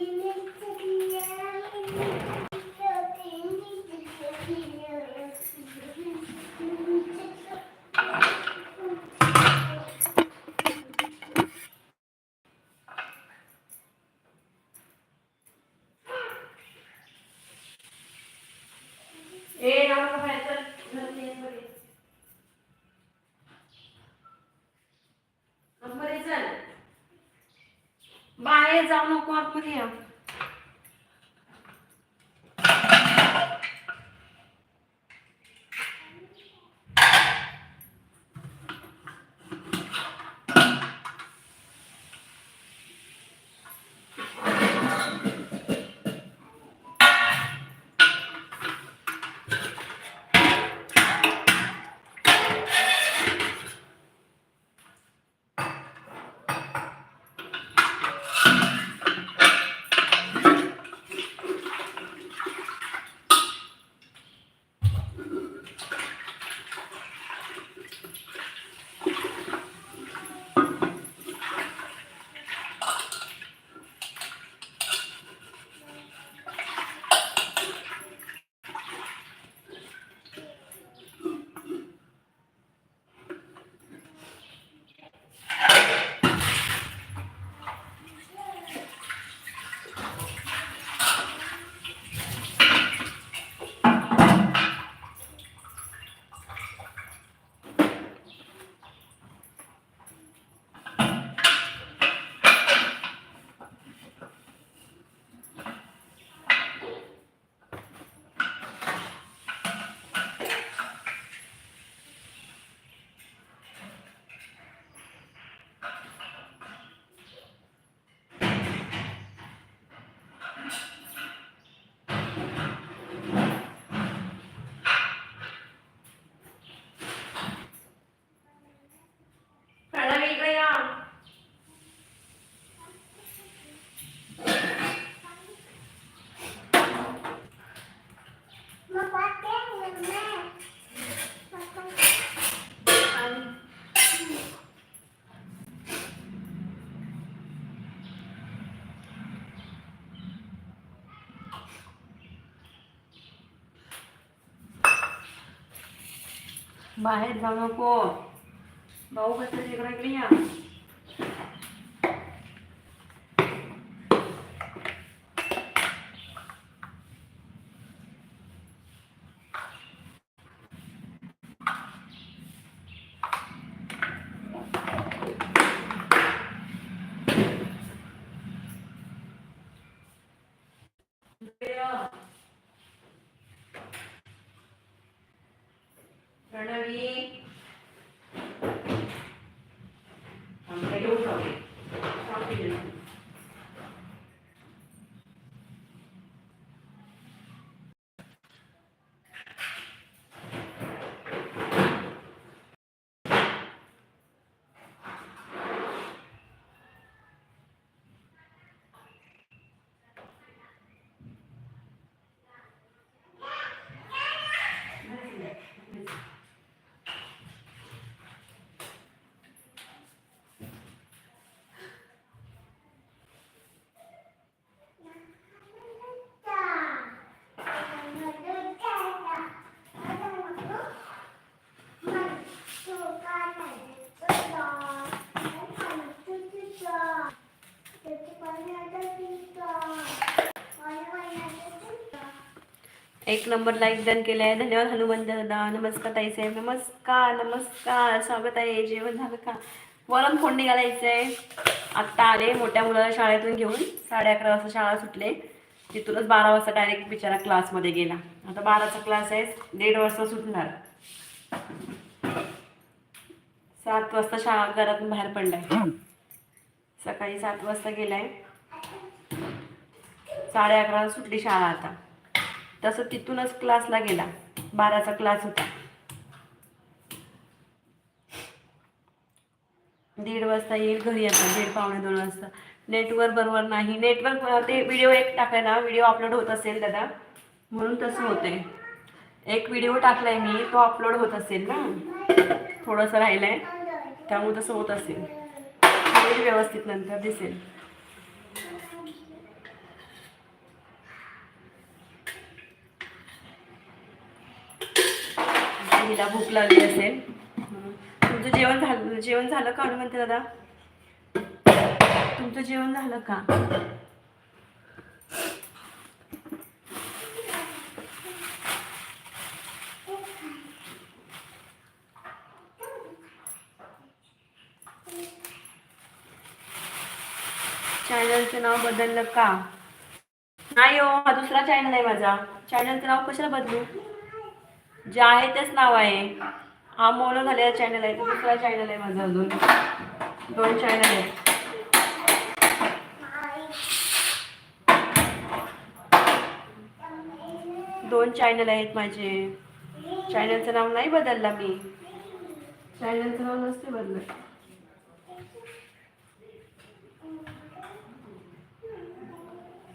Amen. बाहेर जाऊ नको आतमध्ये या प्रणव बाहेर जाऊ नको. भाऊ कसं इकडे या प्रणवी आमच्या घेऊन जाऊ सांगते तिला. एक नंबर लाईक डन केलं आहे धन्यवाद हनुमान दादा नमस्कार ताई साहेब. नमस्कार नमस्कार. स्वागत आहे. जेवण झालं का? वरण फोडणी घालायचं आहे आत्ता आले मोठ्या मुलाला शाळेतून घेऊन. साडे अकरा वाजता शाळा सुटले. तिथूनच बारा वाजता डायरेक्ट बिचारा क्लासमध्ये गेला. आता बाराचा क्लास आहे. दीड वाजता सुटणार. सात वाजता शाळा घरातून बाहेर पडलाय. सकाळी सात वाजता गेलाय. साडे अकराला सुटली शाळा आता. तसं तिथूनच क्लासला गेला. बाराचा क्लास होता. दीड वाजता येईल घरी आता. दीड पावणे दोन वाजता. नेटवर्क बरोबर नाही. नेटवर्क ते व्हिडिओ एक टाकायला. व्हिडिओ अपलोड होत असेल दादा. म्हणून तसं होते एक व्हिडिओ टाकलाय मी. तो अपलोड होत असेल ना? थोडंसं राहिलंय. त्यामुळे तसं होत असेल. व्यवस्थित नंतर दिसेल. ताईला भूक लागली असेल. तुमचं जेवण झालं जेवण झालं का हनुमंत दादा? तुमचं जेवण झालं का? चॅनलचं नाव बदललं का? नाही हो हा दुसरा चॅनल आहे माझा. चॅनलचं नाव कशाला बदलू? जे आहे तेच नाव आहे. हा मोनो झालेला चॅनल आहे. दुसरा चॅनल आहे माझा अजून. दोन चॅनल आहेत. दोन चॅनल आहेत माझे. चॅनलचं नाव नाही बदलला मी. चॅनलचं नाव नसते बदलत.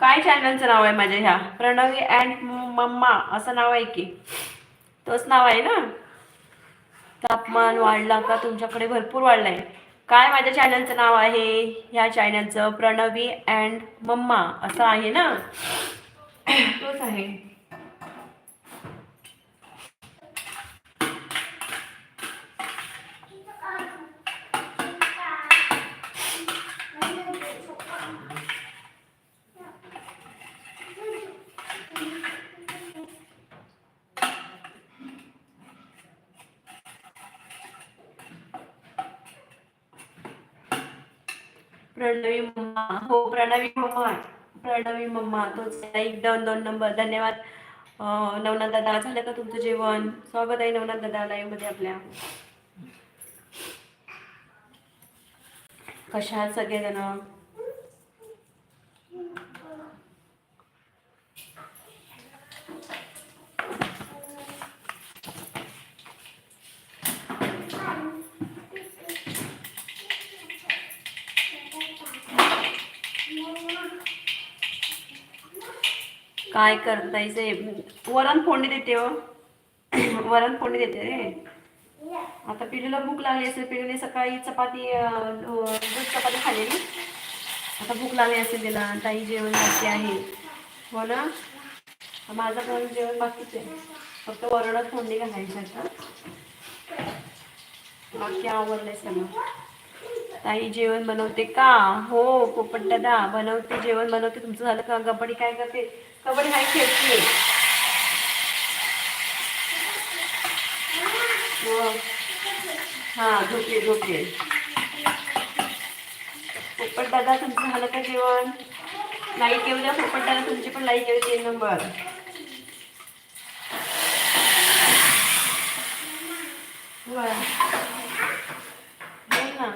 काय चॅनलचं नाव आहे माझ्या ह्या? प्रणवी अँड मम्मा असं नाव आहे की. तोच नाव आहे ना? तापमान वाढला का तुमच्याकडे भरपूर वाढलाय. काय माझ्या चॅनलचं नाव आहे? ह्या चॅनलचं प्रणवी अँड मम्मा असं आहे ना? तोच आहे. प्रणवी मम्मा. हो प्रणवी मम्मा प्रणवी मम्मा तोच एक दोन दोन नंबर. धन्यवाद. नवनाथ दादा झालं का तुमचं जेवण? स्वागत आहे नवनाथ दादा लाईव्हमध्ये आपल्या. कशा सगळेजण? काय करताय वरण फोडणी देते हो. वरण फोडणी देते रे. आता पिढीला भूक लागली असेल पिढीने सकाळी चपाती दूध चपाती खाल्लेली. आता भूक लागली असेल तिला ताई जेवण बाकी आहे. हो ना? माझं पण जेवण बाकीच आहे. फक्त वरणच फोडणी घालायची आता. बाकी आवडलंय सगळं. ताई जेवण बनवते का? हो पोपट दादा बनवते जेवण बनवते. तुमचं झालं का? कबड्डी काय करते? कबड्डी काय खेळते. हो. हा झोपे झोपे पोपट दादा तुमचं झालं का जेवण? लाईक येऊ द्या. पोपट दादा तुमची पण लाईक येऊ तीन नंबर. बरं. बोल ना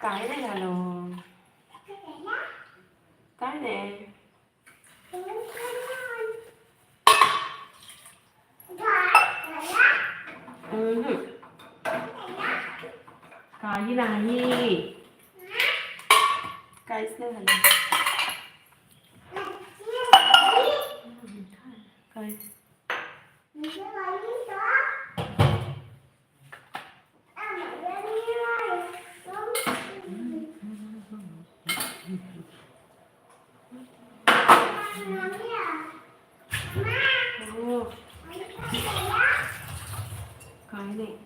काय नाही झालं? काय नाही काही नाही. काहीच नाही झालं काय हो काय नाही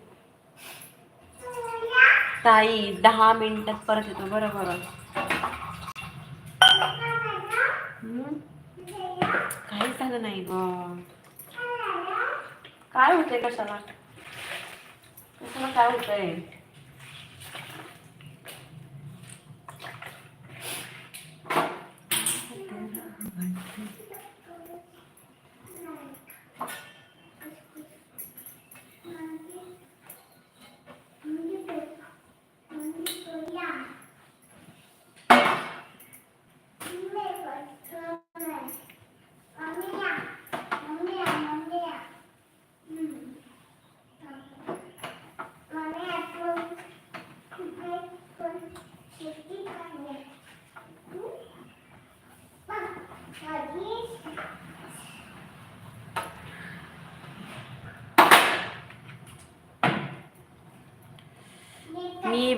ताई दहा मिनिटात परत येतो. बरं बरं. काही काहीच झालं नाही ग. काय होतंय कशाला? कशाला काय होतंय?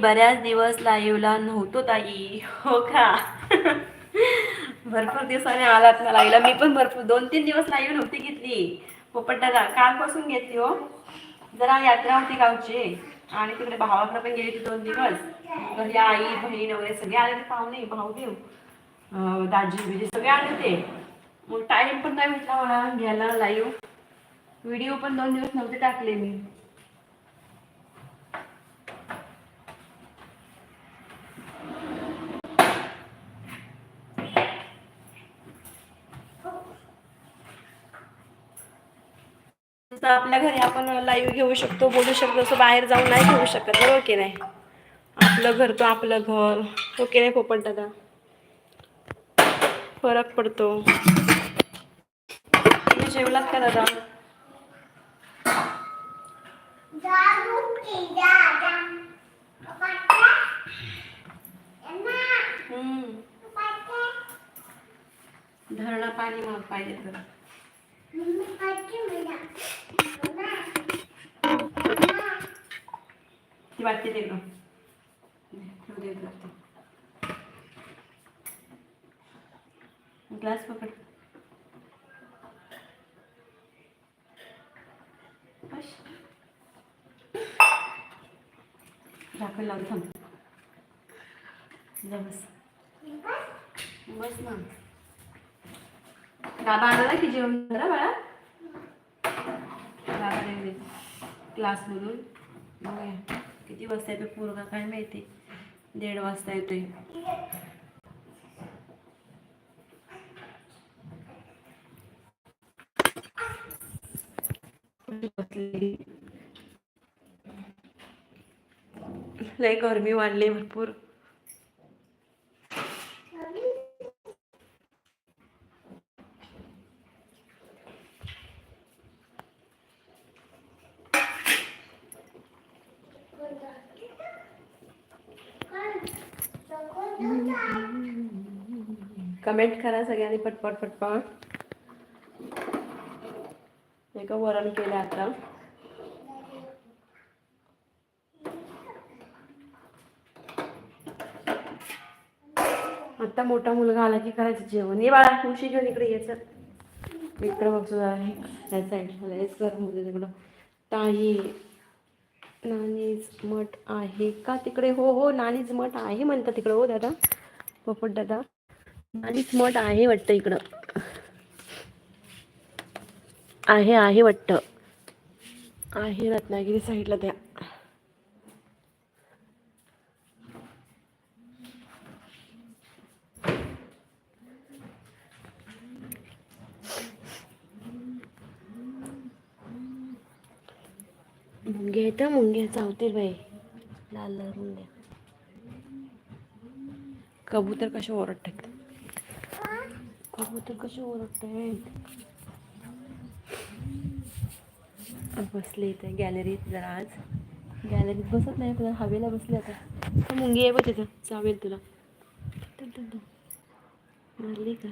बऱ्याच दिवस लाईव्हला नव्हतो ताई. हो का? भरपूर दिवसाने आलात ना लाईव्हला मी पण भरपूर दोन तीन दिवस लाईव्ह नव्हती घेतली. पोपटाला कालपासून घेतली हो. जरा यात्रा होती गावची. आणि तिकडे भावाकडे पण गेली होती दोन दिवस. घरी आई बहीण वगैरे सगळे आले होते पाहुणे भाऊ देव दाजी बिजी सगळे आले होते. मग टाईम पण नाही भेटला मला घ्यायला लाईव्ह. व्हिडिओ पण दोन दिवस नव्हते टाकले मी. जसं आपल्या घरी आपण लाईव्ह घेऊ शकतो बोलू शकतो असं बाहेर जाऊन नाही घेऊ शकत बरोबर की नाही? आपलं घर तो आपलं घर. ओके नाही पोपट दादा? फरक पडतो. तुम्ही जेवलात का दादा? धरणा पाणी मग पाहिजे तर. ती वाटते ते दे इकडं ते. ग्लास पकड बस. झाकण लावून थांब बस बस ना दादा आला ना की जेवण करा बाळा? दादा क्लास क्लासमधून बघूया. किती वाजता येतो पोरगा काय माहिती? दीड वाजता येतोय. लय गरमी वाढली भरपूर. कमेंट करा सगळ्यांनी पटपट पटपट. एक वरण केलं आता. आता मोठा मुलगा आला की करायचं जेवण. ये बाळा खुशी घेऊन इकडे यायचं इकडं बघ तुझा या साईडला लयच गरम तिकडं. ताई नानीज मठ आहे का तिकडे? हो हो नानीज मठ आहे म्हणतात तिकडं हो दादा. पोपट दादा. आणिच मठ आहे वाटतं इकडं. आहे आहे वाटतं. आहे रत्नागिरी साईडला त्या. मुंग्या येतं मुंग्या चावतील बाई. लाल लाल मुंग्या. कबूतर कसे टाकतात कबूतर कसे ओरडतात बसले इथे गॅलरीत जरा आज. गॅलरीत बसत नाही पण हवेला बसले आता. मुंगी आहे बघ तिथं चावेल तुला. मारली का?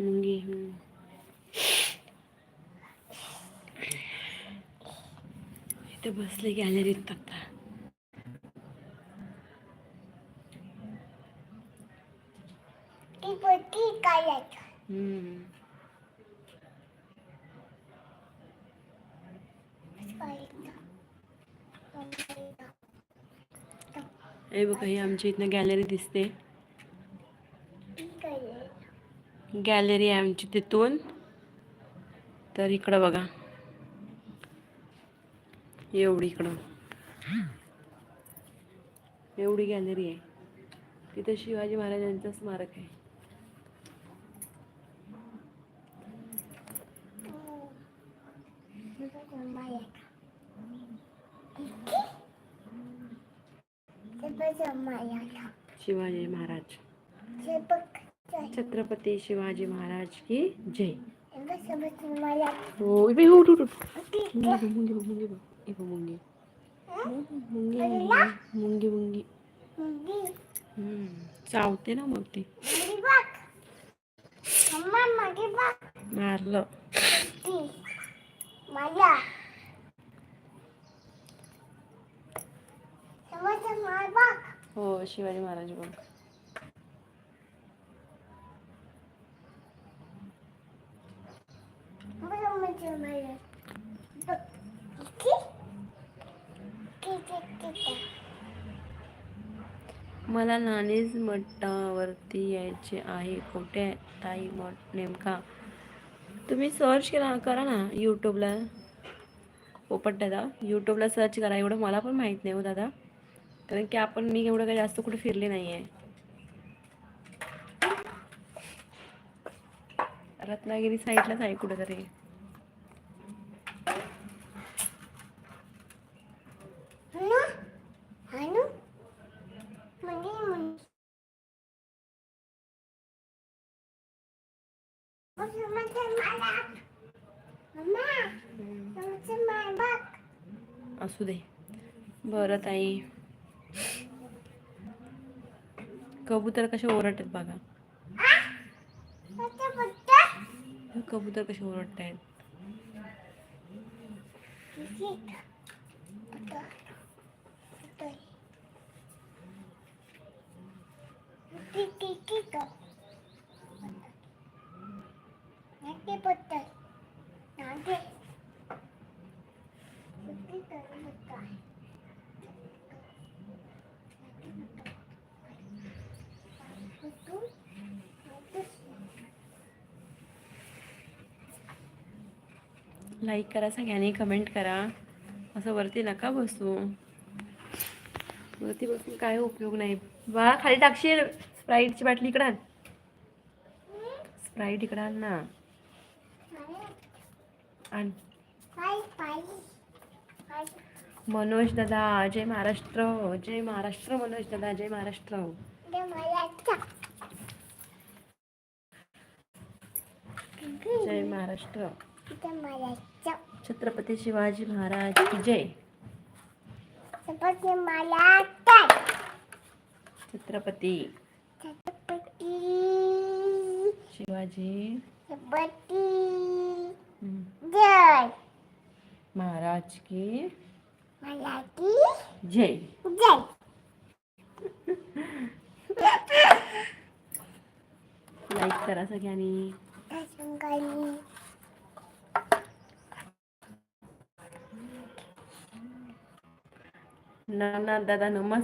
मुंगी. इथे बसले गॅलरीत आता. हे बघा ही आमच्या इथनं गॅलरी दिसते. गॅलरी आहे आमची तिथून. तर इकडं बघा. एवढी इकडं. एवढी गॅलरी आहे. तिथं शिवाजी महाराजांचं स्मारक आहे. शिवाजी महाराज. छत्रपती शिवाजी महाराज की जय. हो इबे, उठ, उठ, उठ. मुंगी बघ, मुंगी. मुंगी मुंगी मुंगी मुंगी. मुंगी चावते ना मग ती. मारलं. हो शिवाजी महाराज बघ. मला नानीज मठावरती यायचे आहे. कुठे ताई मठ नेमका? तुम्ही सर्च केला करा ना यूट्यूबला ओपन दादा यूट्यूबला सर्च करा. एवढं मला पण माहीत नाही हो दादा. कारण की आपण मी एवढं काही जास्त कुठे फिरले नाही आहे रत्नागिरी साईडलाच आहे कुठेतरी. हॅलो? हॅलो? म्हणजे असू दे. बरं ताई. कबूतर कसे ओरडतात बघा. कबूतर? कसे ओरडत आहेत लाईक करा सगळ्यांनी कमेंट करा. असं वरती नका बसू. वरती बसून काय उपयोग नाही. बा खाली टाकशील. स्प्राईटची बाटली इकडं स्प्राईट इकडं ना. आण. मनोज दादा जय महाराष्ट्र. जय महाराष्ट्र मनोज दादा जय महाराष्ट्र. जय महाराष्ट्र. छत्रपती शिवाजी महाराज की जय. छत्रपती छत्रपती. शिवाजी. जय. महाराज की जय. जय. लाईक करा सगळ्यांनी. संगाली नाना दादा नमस्कार